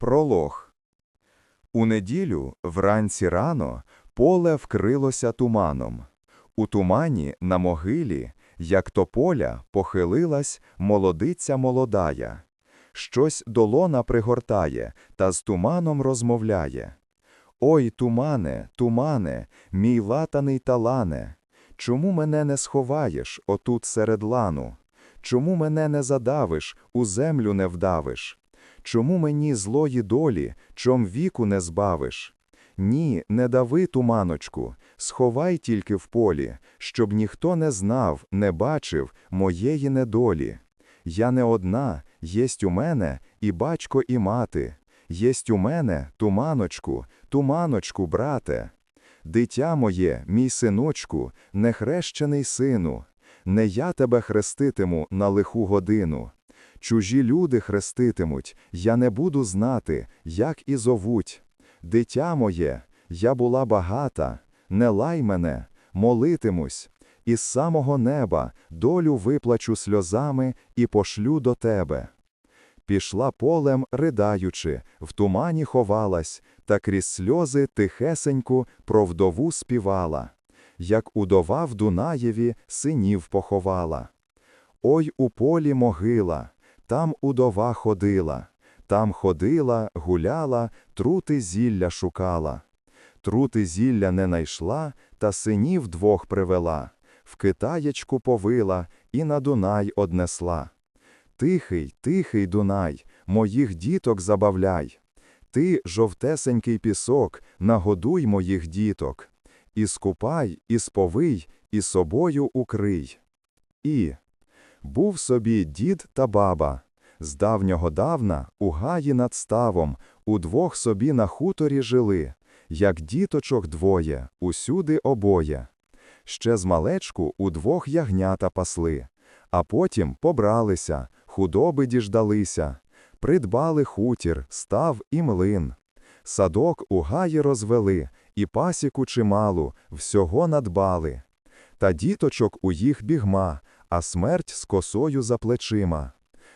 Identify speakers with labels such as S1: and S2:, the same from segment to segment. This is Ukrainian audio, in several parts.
S1: Пролог У неділю, вранці рано, поле вкрилося туманом. У тумані на могилі, як тополя, похилилась молодиця молодая. Щось долона пригортає та з туманом розмовляє. Ой, тумане, тумане, мій латаний талане, чому мене не сховаєш отут серед лану? Чому мене не задавиш, у землю не вдавиш? Чому мені злої долі, чом віку не збавиш? Ні, не дави туманочку, сховай тільки в полі, щоб ніхто не знав, не бачив моєї недолі. Я не одна, єсть у мене і батько, і мати. Єсть у мене, туманочку, туманочку, брате. Дитя моє, мій синочку, нехрещений сину, не я тебе хреститиму на лиху годину. Чужі люди хреститимуть, я не буду знати, як і зовуть. Дитя моє, я була багата, не лай мене, молитимусь, із самого неба долю виплачу сльозами і пошлю до тебе. Пішла полем, riдаючи, в тумані ховалась, та крізь сльози тихесеньку про вдову співала, як удова в Дунаєві синів поховала. Ой у полі могила, там удова ходила, там ходила, гуляла, трути зілля шукала. Трути зілля не найшла, та синів двох привела, в китаєчку повила і на Дунай однесла. Тихий, тихий Дунай, моїх діток забавляй. Ти, жовтесенький пісок, нагодуй моїх діток. І скупай, і сповий, і собою укрий. І був собі дід та баба. З давнього давна, у гаї над ставом, удвох собі на хуторі жили, як діточок двоє, усюди обоє. Ще з малечку удвох ягнята пасли, а потім побралися, худоби діждалися, придбали хутір, став і млин. Садок у гаї розвели, і пасіку чималу, всього надбали. Та діточок у їх бігма, а смерть з косою за плечима.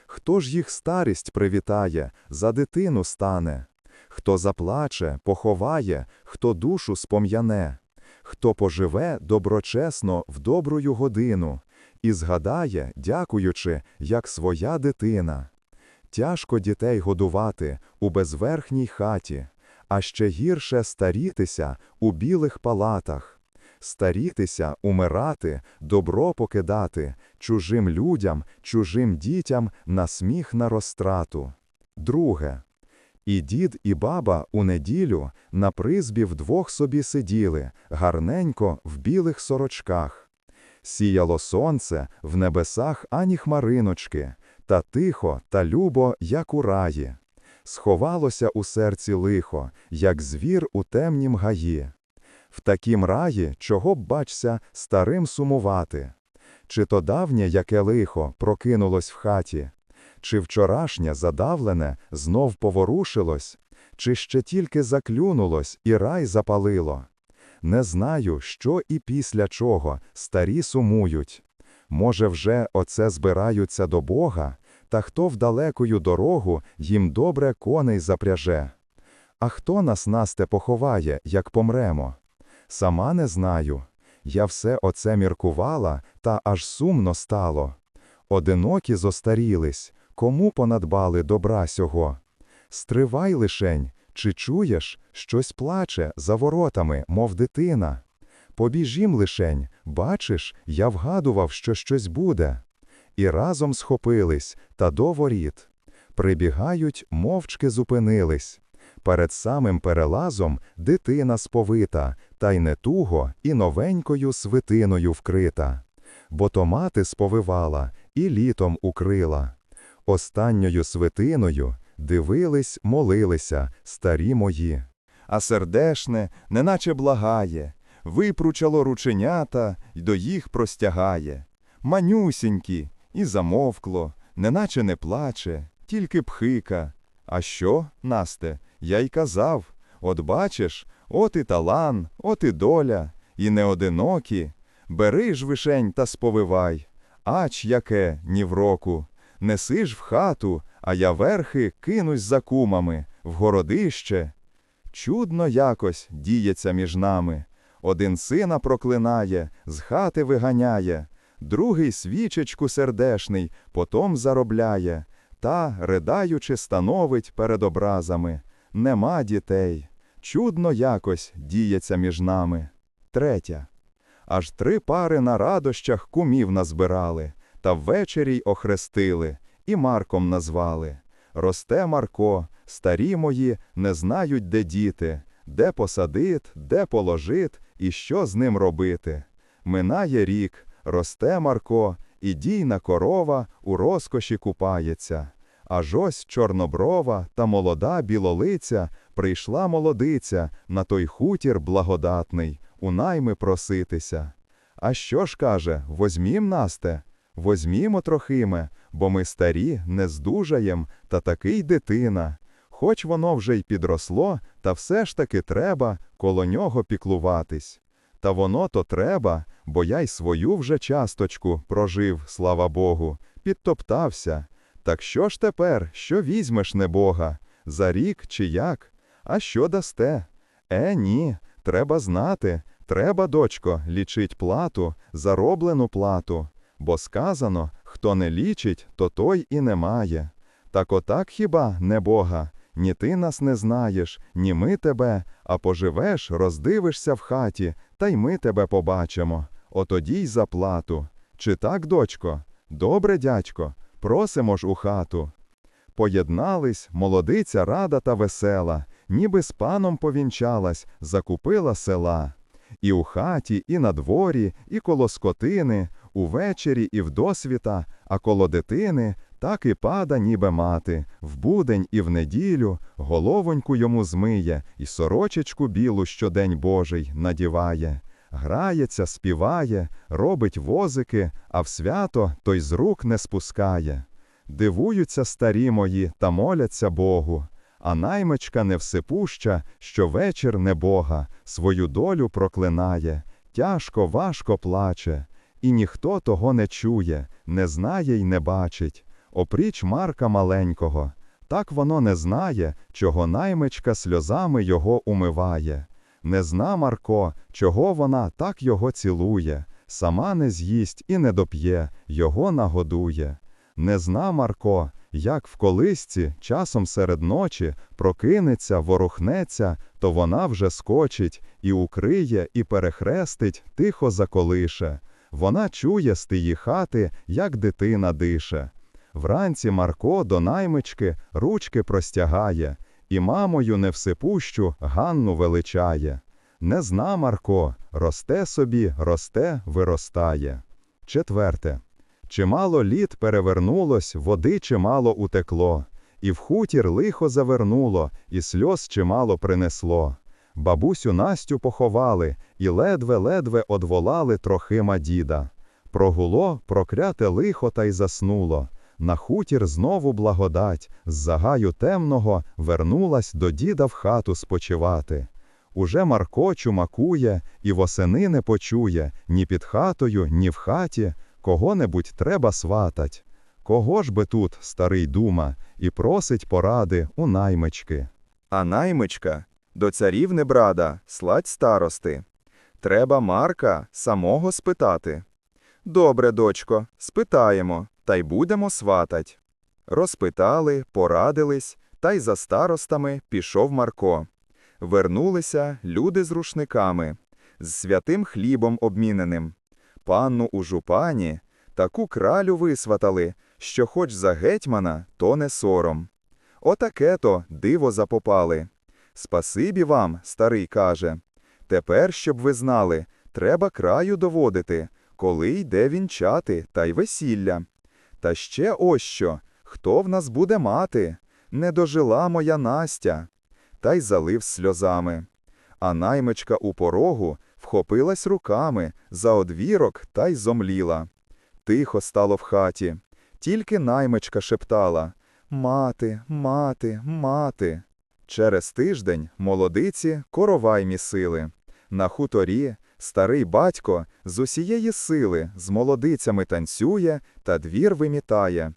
S1: Хто ж їх старість привітає, за дитину стане? Хто заплаче, поховає, хто душу спом'яне, хто поживе доброчесно в добрую годину і згадає, дякуючи, як своя дитина. Тяжко дітей годувати у безверхній хаті, а ще гірше старітися у білих палатах, старітися, умирати, добро покидати, чужим людям, чужим дітям на сміх на розтрату. Друге. І дід, і баба у неділю на призбі вдвох собі сиділи, гарненько в білих сорочках. Сіяло сонце, в небесах ані хмариночки, та тихо та любо, як у раї. Сховалося у серці лихо, як звір у темнім гаї. В такім раї, чого б бачся, старим сумувати. Чи то давнє, яке лихо, прокинулось в хаті, чи вчорашнє задавлене знов поворушилось, чи ще тільки заклюнулось і рай запалило. Не знаю, що і після чого старі сумують. Може, вже оце збираються до Бога, та хто в далекою дорогу їм добре коней запряже. А хто нас насте поховає, як помремо? Сама не знаю. Я все оце міркувала, та аж сумно стало. Одинокі зостарілись, кому понадбали добра сього? Стривай лишень, чи чуєш, щось плаче за воротами, мов дитина? Побіжім лишень, бачиш, я вгадував, що щось буде. І разом схопились, та до воріт. Прибігають, мовчки зупинились. Перед самим перелазом дитина сповита, та й не туго, і новенькою свитиною вкрита. Бо то мати сповивала і літом укрила. Останньою свитиною дивились, молилися старі мої. А сердешне, неначе благає, випручало рученята й до їх простягає. Манюсінькі, і замовкло, неначе не плаче, тільки пхика. А що, Насте, я й казав от бачиш, от і талан, от і доля, і не одинокі. Бери ж вишень та сповивай, ач яке ні в року. Неси ж в хату, а я верхи кинусь за кумами, в городище. Чудно якось діється між нами. Один сина проклинає, з хати виганяє, другий свічечку сердешний, потом заробляє, та, ридаючи, становить перед образами. Нема дітей. Чудно якось діється між нами. Третя. Аж три пари на радощах кумів назбирали, та ввечері й охрестили, і Марком назвали. Росте Марко, старі мої не знають, де діти, де посадит, де положит, і що з ним робити. Минає рік, росте Марко, і дійна корова у розкоші купається. Аж ось чорноброва та молода білолиця прийшла молодиця на той хутір благодатний, у найми проситися. А що ж каже, возьмім насте, возьмімо трохиме, бо ми старі, не здужаєм, та такий дитина. Хоч воно вже й підросло, та все ж таки треба коло нього піклуватись. Та воно то треба, бо я й свою вже часточку прожив, слава Богу, підтоптався. Так що ж тепер, що візьмеш небога? За рік чи як? А що дасте? Е, ні, треба знати, треба, дочко, лічить плату, зароблену плату. Бо сказано, хто не лічить, то той і не має. Так отак хіба, небога? Ні ти нас не знаєш, ні ми тебе, а поживеш, роздивишся в хаті, та й ми тебе побачимо. Отоді й заплату. Чи так, дочко? Добре, дядько, просимо ж у хату. Поєднались, молодиця рада та весела, ніби з паном повінчалась, закупила села. І у хаті, і на дворі, і коло скотини, увечері і вдосвіта, а коло дитини так і пада, ніби мати, в будень і в неділю головоньку йому змиє, і сорочечку білу щодень Божий надіває. Грається, співає, робить возики, а в свято той з рук не спускає. Дивуються старі мої та моляться Богу, а наймичка невсипуща, що вечір не Бога, свою долю проклинає, тяжко, важко плаче, і ніхто того не чує, не знає й не бачить. Опріч Марка маленького, так воно не знає, чого наймичка сльозами його умиває. Не зна Марко, чого вона так його цілує, сама не з'їсть і не доп'є, його нагодує. Не зна Марко, як в колисці часом серед ночі прокинеться, ворухнеться, то вона вже скочить, і укриє, і перехрестить, тихо заколише. Вона чує з тієї хати, як дитина дише. Вранці Марко до наймички ручки простягає, і мамою невсипущу Ганну величає. Не зна Марко, росте собі, росте, виростає. Четверте. Чимало літ перевернулось, води чимало утекло, і в хутір лихо завернуло, і сльоз чимало принесло. Бабусю Настю поховали, і ледве-ледве одволали трохима діда. Прогуло, прокляте лихо та й заснуло. На хутір знову благодать, з загаю темного вернулась до діда в хату спочивати. Уже Марко чумакує і восени не почує ні під хатою, ні в хаті, кого-небудь треба сватать. Кого ж би тут, старий дума, і просить поради у наймички.
S2: А наймичка до царів не брада, сладь старости. Треба Марка самого спитати. Добре, дочко, спитаємо, та й будемо сватать. Розпитали, порадились, та й за старостами пішов Марко. Вернулися люди з рушниками, з святим хлібом обміненим. Панну у жупані таку кралю висватали, що хоч за гетьмана, то не сором. Отаке то диво запопали. Спасибі вам, старий каже. Тепер, щоб ви знали, треба краю доводити, коли йде вінчати та й весілля. Та ще ось що, хто в нас буде мати? Не дожила моя Настя. Та й залив сльозами. А наймичка у порогу вхопилась руками за одвірок та й зомліла. Тихо стало в хаті. Тільки наймичка шептала Мати, мати, мати. Через тиждень молодиці коровай місили. На хуторі старий батько з усієї сили з молодицями танцює та двір вимітає.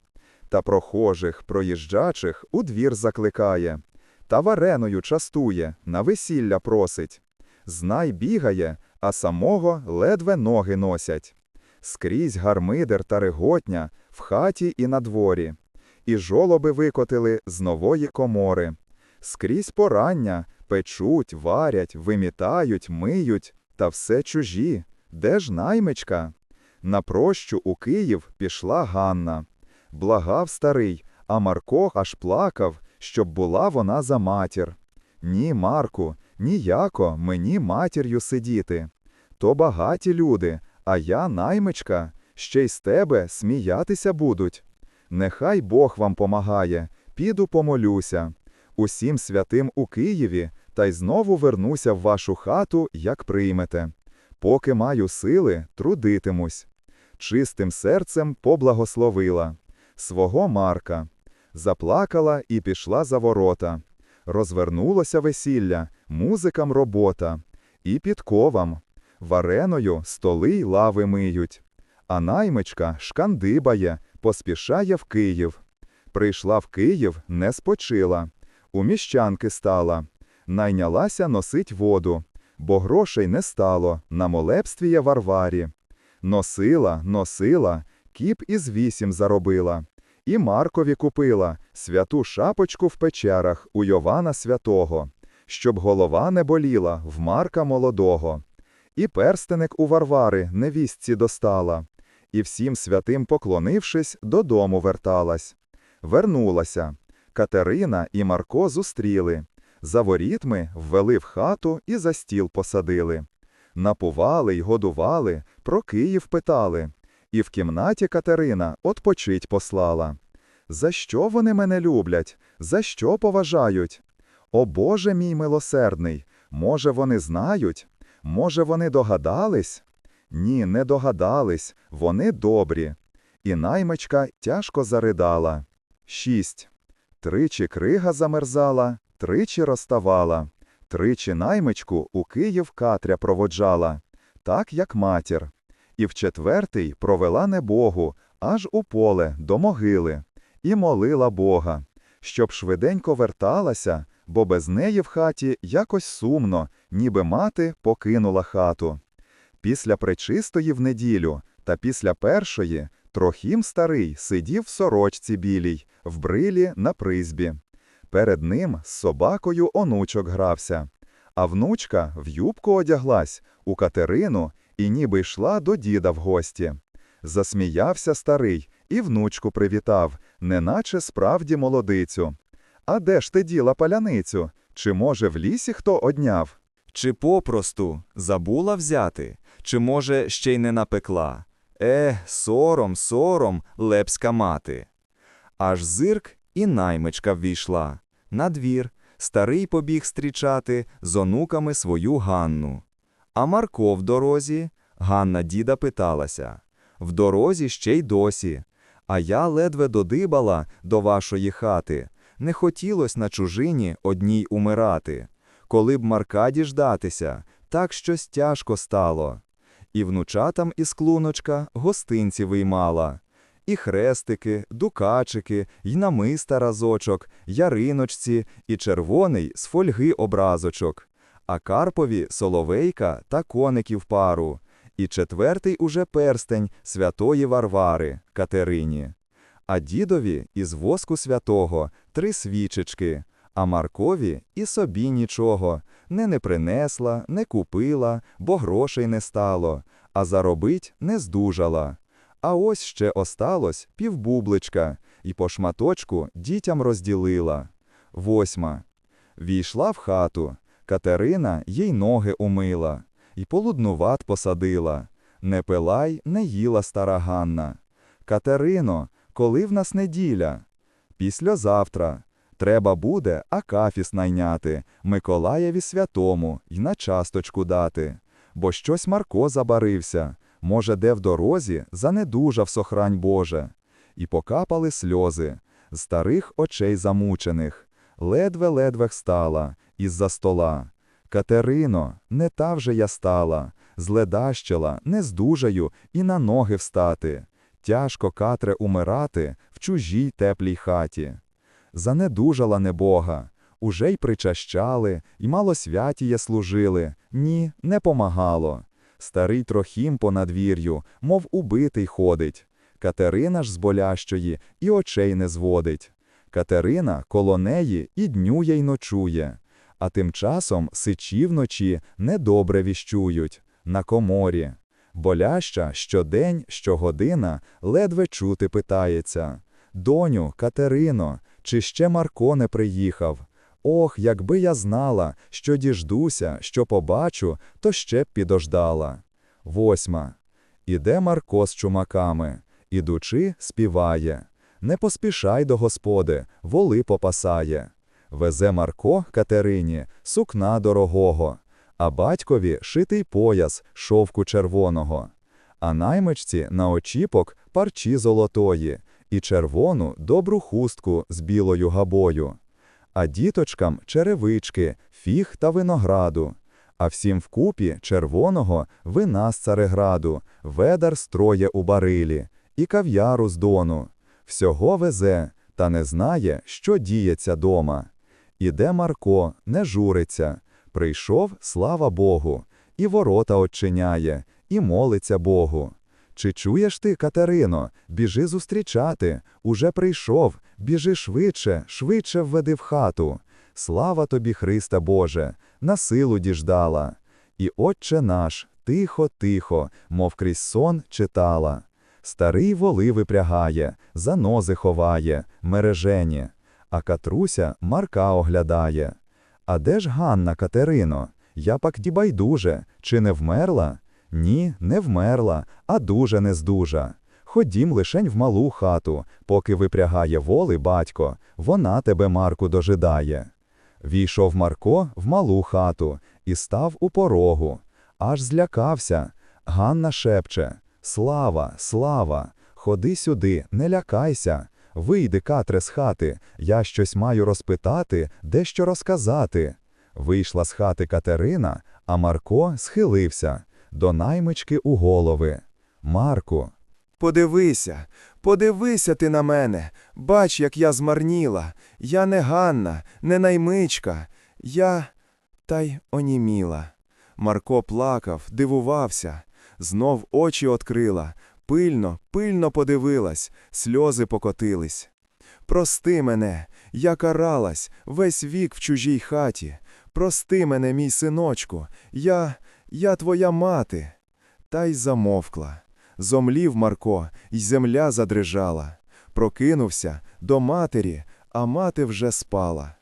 S2: Та прохожих, проїжджачих у двір закликає. та вареною частує, на весілля просить. Знай бігає, а самого ледве ноги носять. Скрізь гармидер та реготня в хаті і на дворі. І жолоби викотили з нової комори. Скрізь порання печуть, варять, вимітають, миють, та все чужі. Де ж наймичка? На прощу у Київ пішла Ганна. Благав старий, а Марко аж плакав, щоб була вона за матір. Ні, Марку, ніяко мені матір'ю сидіти. То багаті люди, а я наймичка, ще й з тебе сміятися будуть. Нехай Бог вам помагає, піду помолюся. Усім святим у Києві, та й знову вернуся в вашу хату, як приймете. Поки маю сили, трудитимусь. Чистим серцем поблагословила свого Марка, заплакала і пішла за ворота. Розвернулося весілля, музикам робота, і підковам. Вареною столи й лави миють. А наймичка шкандибає, поспішає в Київ. Прийшла в Київ, не спочила. У міщанки стала. Найнялася носить воду, бо грошей не стало на молебствіє Варварі. Носила, носила, кіп із вісім заробила. І Маркові купила святу шапочку в печерах у Йована святого, щоб голова не боліла в Марка молодого. І перстеник у Варвари невістці достала, і всім святим поклонившись, додому верталась. Вернулася. Катерина і Марко зустріли. За ворітьми ввели в хату і за стіл посадили. Напували й годували, про Київ питали. І в кімнаті Катерина отпочить послала. За що вони мене люблять? За що поважають? О Боже мій милосердний, може, вони знають? Може, вони догадались? Ні, не догадались, вони добрі. І наймичка тяжко заридала. Шість. Тричі крига замерзала, тричі розставала. Тричі наймичку у Київ Катря проводжала, так як матір. І в четвертий провела небогу, аж у поле, до могили, і молила Бога, щоб швиденько верталася, бо без неї в хаті якось сумно, ніби мати покинула хату. Після пречистої в неділю та після першої Трохім старий сидів в сорочці білій, в брилі на призбі. Перед ним з собакою онучок грався, а внучка в юбку одяглась у Катерину і ніби йшла до діда в гості. Засміявся старий і внучку привітав, неначе справді молодицю. А де ж ти діла паляницю? Чи, може, в лісі хто одняв?
S3: Чи попросту забула взяти, чи, може, ще й не напекла? Е, сором, сором, лепська мати. Аж зирк і наймичка ввійшла. На двір старий побіг стрічати з онуками свою Ганну. А Марко в дорозі, Ганна діда питалася. В дорозі ще й досі. А я ледве додибала до вашої хати. Не хотілось на чужині одній умирати. Коли б Марка діждатися, так щось тяжко стало. І внучатам із клуночка гостинці виймала. І хрестики, дукачики, й намиста разочок, яриночці, і червоний з фольги образочок. А Карпові соловейка та коників пару. І четвертий уже перстень святої Варвари Катерині. А дідові із воску святого три свічечки, а Маркові і собі нічого, не не принесла, не купила, бо грошей не стало, а заробить не здужала. А ось ще осталось півбубличка, і по шматочку дітям розділила. Восьма. Війшла в хату. Катерина їй ноги умила, і полуднуват посадила. Не пилай, не їла стара Ганна. Катерино, коли в нас неділя? Післязавтра. Треба буде Акафіс найняти, Миколаєві святому й на часточку дати. Бо щось Марко забарився, може, де в дорозі занедужав сохрань Боже. І покапали сльози старих очей замучених. Ледве-ледве встала із-за стола. Катерино, не та вже я стала, зледащила, не здужаю і на ноги встати. Тяжко катре умирати в чужій теплій хаті. Занедужала небога,
S1: уже й причащали, й малосвятіє служили. Ні, не помагало. Старий Трохім по надвір'ю, мов убитий ходить. Катерина ж з болящої і очей не зводить. Катерина коло неї і днює й ночує. А тим часом сичі вночі недобре віщують, на коморі. Боляща щодень, щогодина ледве чути питається. Доню, Катерино, чи ще Марко не приїхав? Ох, якби я знала, що діждуся, що побачу, то ще б підождала. Восьма. Іде Марко з чумаками. Ідучи, співає. Не поспішай до господи, воли попасає. Везе Марко Катерині сукна дорогого, а батькові шитий пояс шовку червоного, а наймичці на очіпок парчі золотої і червону добру хустку з білою габою, а діточкам черевички, фіг та винограду, а всім вкупі червоного вина з цареграду, ведар строє у барилі, і кав'яру з дону. Всього везе, та не знає, що діється дома. Іде Марко, не журиться. Прийшов, слава Богу, і ворота очиняє, і молиться Богу. Чи чуєш ти, Катерино, біжи зустрічати, уже прийшов, біжи швидше, швидше введи в хату. Слава тобі, Христа Боже, на силу діждала. І Отче наш, тихо, тихо, мов крізь сон читала. Старий воли випрягає, занози ховає, мережені, а Катруся Марка оглядає. А де ж Ганна Катерино? Я пак дібайдуже, чи не вмерла? Ні, не вмерла, а дуже не здужа. Ходім лишень в малу хату, поки випрягає воли батько, вона тебе, Марку, дожидає. Війшов Марко в малу хату і став у порогу. Аж злякався. Ганна шепче Слава, слава, ходи сюди, не лякайся. Вийди, Катре, з хати, я щось маю розпитати, дещо розказати. Вийшла з хати Катерина, а Марко схилився до наймички у голови. Марку,
S2: Подивися, подивися ти на мене. Бач, як я змарніла. Я не Ганна, не наймичка. Я та й оніміла. Марко плакав, дивувався. Знов очі открила. Пильно, пильно подивилась, сльози покотились. Прости мене, я каралась весь вік в чужій хаті. Прости мене, мій синочку, я, я твоя мати. Та й замовкла. Зомлів Марко, й земля задрижала. Прокинувся до матері, а мати вже спала.